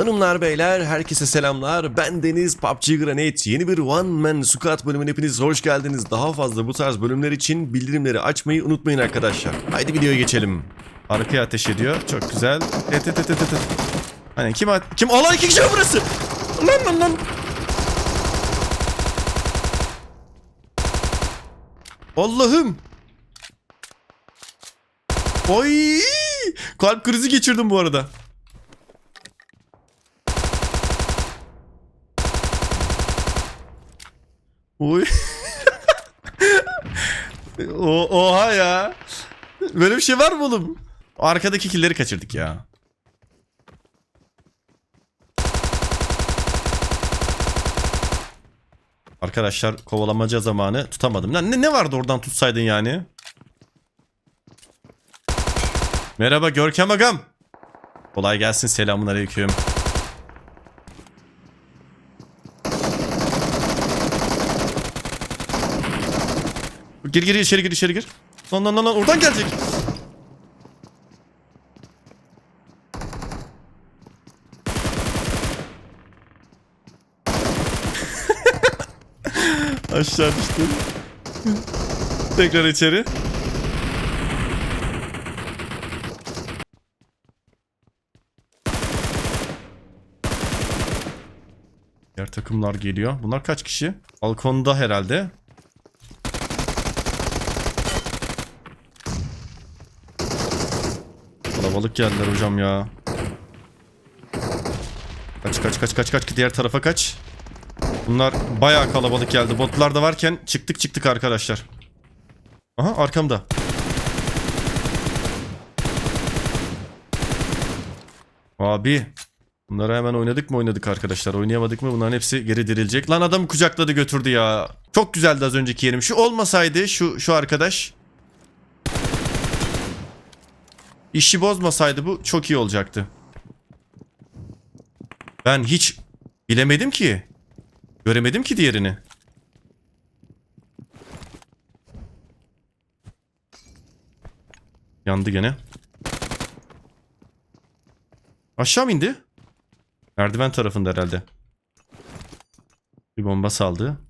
Hanımlar beyler herkese selamlar. Ben Deniz PUBG Granate. Yeni bir One Man Squad bölümüne hepiniz hoş geldiniz. Daha fazla bu tarz bölümler için bildirimleri açmayı unutmayın arkadaşlar. Haydi videoya geçelim. Arkaya ateş ediyor. Çok güzel. Et et et et et. Hani kim kim Allah iki kişi burası? Lan lan lan. Allah'ım. Oy! Kalp krizi geçirdim bu arada. Oy. o, oha ya. Böyle bir şey var mı oğlum? Arkadaki killeri kaçırdık ya. Arkadaşlar kovalamaca zamanı tutamadım. Lan ne, ne vardı oradan tutsaydın yani? Merhaba Görkem Agam. Kolay gelsin selamun aleyküm. Gir gir içeri gir içeri gir. Lan lan lan lan oradan gelecek. Aşağı düştü. Tekrar içeri. Diğer takımlar geliyor. Bunlar kaç kişi? Balkonda herhalde. Kalabalık geldiler hocam ya. Kaç kaç kaç kaç kaç diğer tarafa kaç. Bunlar bayağı kalabalık geldi. Botlar da varken çıktık çıktık arkadaşlar. Aha arkamda. Abi. Bunları hemen oynadık mı oynadık arkadaşlar. Oynayamadık mı bunların hepsi geri dirilecek. Lan adam kucakladı götürdü ya. Çok güzeldi az önceki yerim. Şu olmasaydı şu şu arkadaş. İşi bozmasaydı bu çok iyi olacaktı. Ben hiç bilemedim ki. Göremedim ki diğerini. Yandı gene. Aşağı mı indi? Merdiven tarafında herhalde. Bir bomba saldı.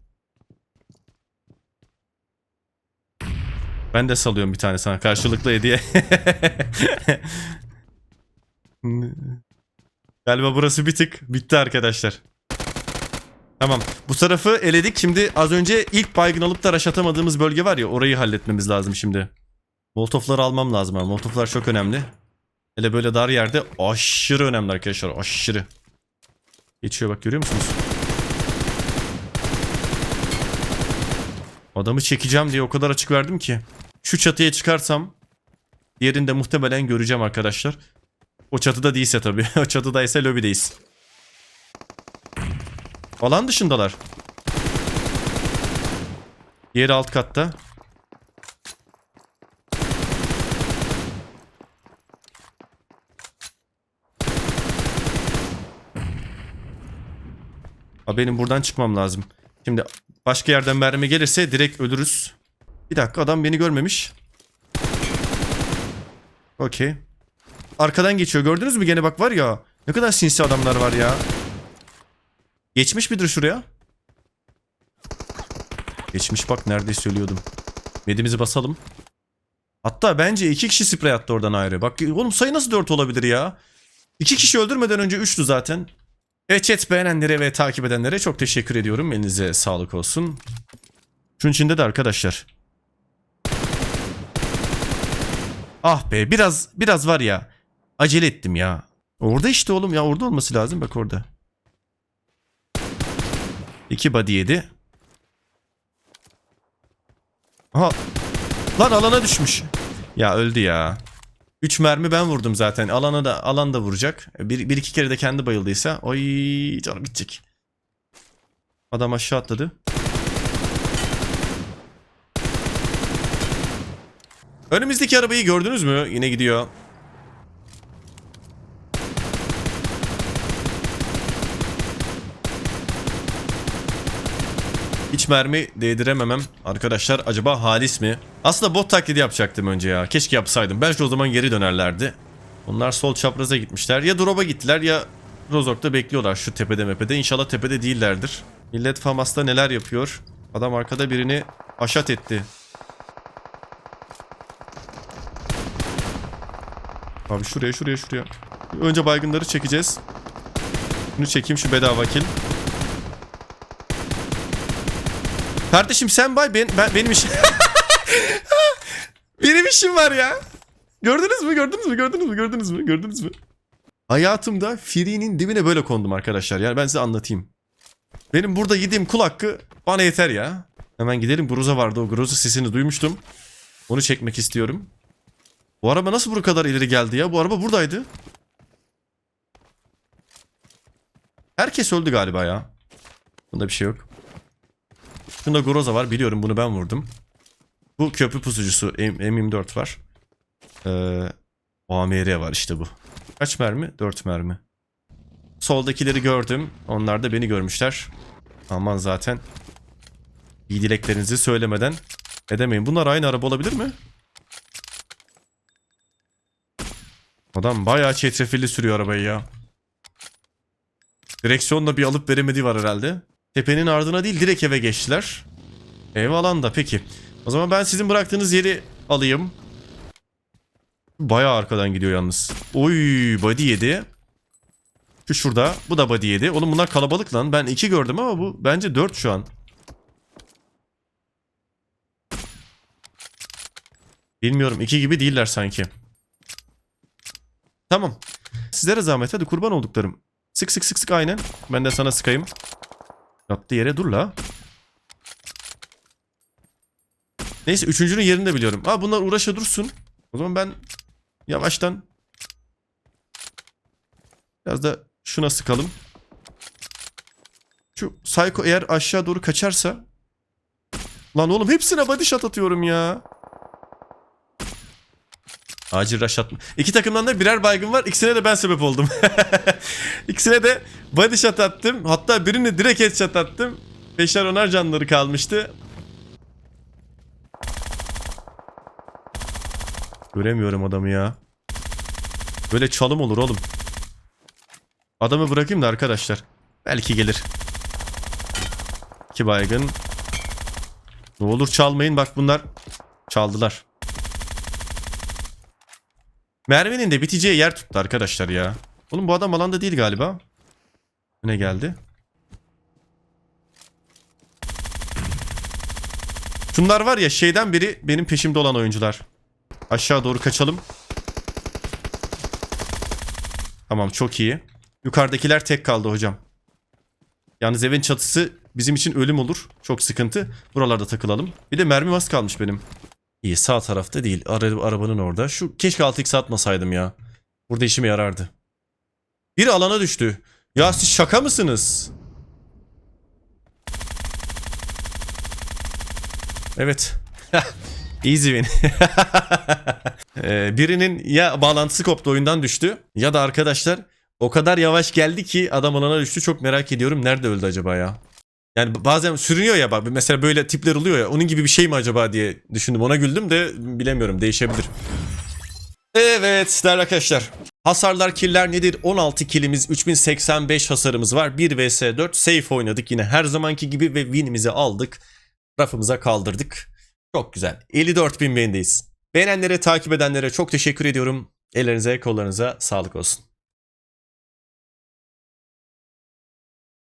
Ben de salıyorum bir tane sana karşılıklı hediye. Galiba burası bir tık bitti arkadaşlar. Tamam. Bu tarafı eledik. Şimdi az önce ilk baygın alıp da rush atamadığımız bölge var ya orayı halletmemiz lazım şimdi. Molotofları almam lazım abi. Molotoflar çok önemli. Hele böyle dar yerde aşırı önemli arkadaşlar. Aşırı. Geçiyor bak görüyor musunuz? Adamı çekeceğim diye o kadar açık verdim ki. Şu çatıya çıkarsam diğerinde muhtemelen göreceğim arkadaşlar. O çatıda değilse tabii. o çatıdaysa lobideyiz. Alan dışındalar. Diğeri alt katta. Ha, benim buradan çıkmam lazım. Şimdi başka yerden mermi gelirse direkt ölürüz. Bir dakika adam beni görmemiş. Okey. Arkadan geçiyor gördünüz mü gene bak var ya. Ne kadar sinsi adamlar var ya. Geçmiş midir şuraya? Geçmiş bak neredeyse söylüyordum. Medimizi basalım. Hatta bence iki kişi sprey attı oradan ayrı. Bak oğlum sayı nasıl dört olabilir ya? İki kişi öldürmeden önce üçtü zaten. Evet chat beğenenlere ve takip edenlere çok teşekkür ediyorum. Elinize sağlık olsun. Şunun içinde de arkadaşlar. Ah be biraz biraz var ya. Acele ettim ya. Orada işte oğlum ya orada olması lazım bak orada. İki body yedi. Aha. Lan alana düşmüş. Ya öldü ya. 3 mermi ben vurdum zaten. Alana da alan da vuracak. Bir, bir iki kere de kendi bayıldıysa. Oy canım gidecek. Adam aşağı atladı. Önümüzdeki arabayı gördünüz mü? Yine gidiyor. Hiç mermi değdirememem. Arkadaşlar acaba halis mi? Aslında bot taklidi yapacaktım önce ya. Keşke yapsaydım. Belki o zaman geri dönerlerdi. Onlar sol çapraza gitmişler. Ya drop'a gittiler ya Rozok'ta bekliyorlar şu tepede mepede. İnşallah tepede değillerdir. Millet Famas'ta neler yapıyor? Adam arkada birini aşat etti. Abi şuraya şuraya şuraya. Önce baygınları çekeceğiz. Bunu çekeyim şu bedava kill. Kardeşim sen bay ben, ben benim işim. benim işim var ya. Gördünüz mü? Gördünüz mü? Gördünüz mü? Gördünüz mü? Gördünüz mü? Hayatımda Free'nin dibine böyle kondum arkadaşlar. Yani ben size anlatayım. Benim burada yediğim kul hakkı bana yeter ya. Hemen gidelim. Groza vardı. O Groza sesini duymuştum. Onu çekmek istiyorum. Bu araba nasıl bu kadar ileri geldi ya? Bu araba buradaydı. Herkes öldü galiba ya. Bunda bir şey yok. Şunda Groza var. Biliyorum bunu ben vurdum. Bu köprü pusucusu M- M24 var. Ee, AMR var işte bu. Kaç mermi? 4 mermi. Soldakileri gördüm. Onlar da beni görmüşler. Aman zaten. İyi dileklerinizi söylemeden edemeyin. Bunlar aynı araba olabilir mi? Adam bayağı çetrefilli sürüyor arabayı ya. Direksiyonla bir alıp veremediği var herhalde. Tepenin ardına değil direkt eve geçtiler. Ev alanda peki. O zaman ben sizin bıraktığınız yeri alayım. Bayağı arkadan gidiyor yalnız. Oy body yedi. Şu şurada. Bu da body yedi. Oğlum bunlar kalabalık lan. Ben iki gördüm ama bu bence dört şu an. Bilmiyorum. iki gibi değiller sanki. Tamam. Sizlere zahmet hadi kurban olduklarım. Sık sık sık sık aynen. Ben de sana sıkayım. Yattığı yere dur la. Neyse üçüncünün yerini de biliyorum. Ha bunlar uğraşa dursun. O zaman ben yavaştan biraz da şuna sıkalım. Şu Psycho eğer aşağı doğru kaçarsa Lan oğlum hepsine body shot atıyorum ya. Acil rush atma. İki takımdan da birer baygın var. İkisine de ben sebep oldum. İkisine de body shot attım. Hatta birini direkt headshot attım. Beşer onar canları kalmıştı. Göremiyorum adamı ya. Böyle çalım olur oğlum. Adamı bırakayım da arkadaşlar. Belki gelir. İki baygın. Ne olur çalmayın bak bunlar çaldılar. Merminin de biteceği yer tuttu arkadaşlar ya. Oğlum bu adam alanda değil galiba. Ne geldi? Şunlar var ya şeyden beri benim peşimde olan oyuncular. Aşağı doğru kaçalım. Tamam çok iyi. Yukarıdakiler tek kaldı hocam. Yalnız evin çatısı bizim için ölüm olur. Çok sıkıntı. Buralarda takılalım. Bir de mermi az kalmış benim. İyi sağ tarafta değil. Ara, arabanın orada. Şu keşke 6x atmasaydım ya. Burada işime yarardı. Biri alana düştü. Ya siz şaka mısınız? Evet. Easy win. Ee, birinin ya bağlantısı koptu oyundan düştü ya da arkadaşlar o kadar yavaş geldi ki adam alana düştü. Çok merak ediyorum nerede öldü acaba ya? Yani bazen sürünüyor ya bak mesela böyle tipler oluyor ya onun gibi bir şey mi acaba diye düşündüm. Ona güldüm de bilemiyorum değişebilir. Evet değerli arkadaşlar. Hasarlar killer nedir? 16 killimiz 3085 hasarımız var. 1 vs 4 safe oynadık yine her zamanki gibi ve winimizi aldık. Rafımıza kaldırdık. Çok güzel. 54 bin beğendeyiz. Beğenenlere, takip edenlere çok teşekkür ediyorum. Ellerinize, kollarınıza sağlık olsun.